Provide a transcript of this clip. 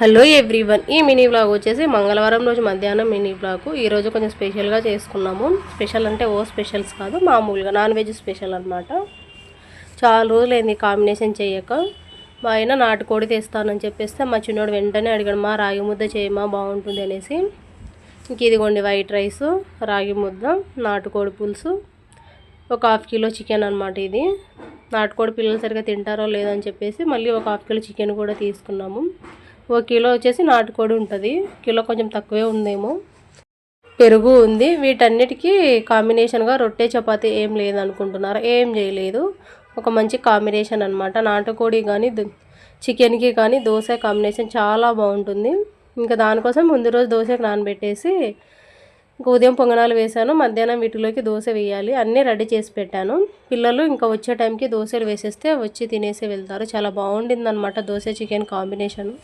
Hello everyone ఈ mini blog వచ్చేసి మంగళవారం రోజు మధ్యాహ్నం మినీ బ్లాగ్. ఈరోజు కొంచెం స్పెషల్గా చేసుకున్నాము. స్పెషల్ అంటే ఓ స్పెషల్స్ కాదు మామూలుగా నాన్ వెజ్ స్పెషల్ అనమాట చాలా రోజులైంది కాంబినేషన్ చేయక. మా ఆయన నాటుకోడి తెస్తానని చెప్పేస్తే మా చిన్నోడు వెంటనే అడిగాడు మా రాగి ముద్ద చేయమా బాగుంటుంది అనేసి. ఇంక ఇదిగోండి వైట్ రైస్ రాగి ముద్ద నాటుకోడి పులుసు ఒక హాఫ్ కిలో చికెన్ అనమాట ఇది. నాటుకోడి పిల్లలు సరిగ్గా తింటారో లేదని చెప్పేసి మళ్ళీ ఒక హాఫ్ కిలో చికెన్ కూడా తీసుకున్నాము. ఒక కిలో వచ్చేసి నాటుకోడి ఉంటుంది. కిలో కొంచెం తక్కువే ఉందేమో. పెరుగు ఉంది. వీటన్నిటికీ కాంబినేషన్గా రొట్టె చపాతి ఏం లేదనుకుంటున్నారు? ఏం చేయలేదు. ఒక మంచి కాంబినేషన్ అనమాట నాటుకోడి కానీ చికెన్కి కానీ దోశ కాంబినేషన్ చాలా బాగుంటుంది. ఇంకా దానికోసం ముందు రోజు దోశకి నానబెట్టేసి ఇంకా ఉదయం పొంగనాలు వేసాను మధ్యాహ్నం వీటిలోకి దోశ వేయాలి. అన్నీ రెడీ చేసి పెట్టాను. పిల్లలు ఇంకా వచ్చే టైంకి దోశలు వేసేస్తే వచ్చి తినేసి వెళ్తారు. చాలా బాగుండింది అనమాట దోశ చికెన్ కాంబినేషన్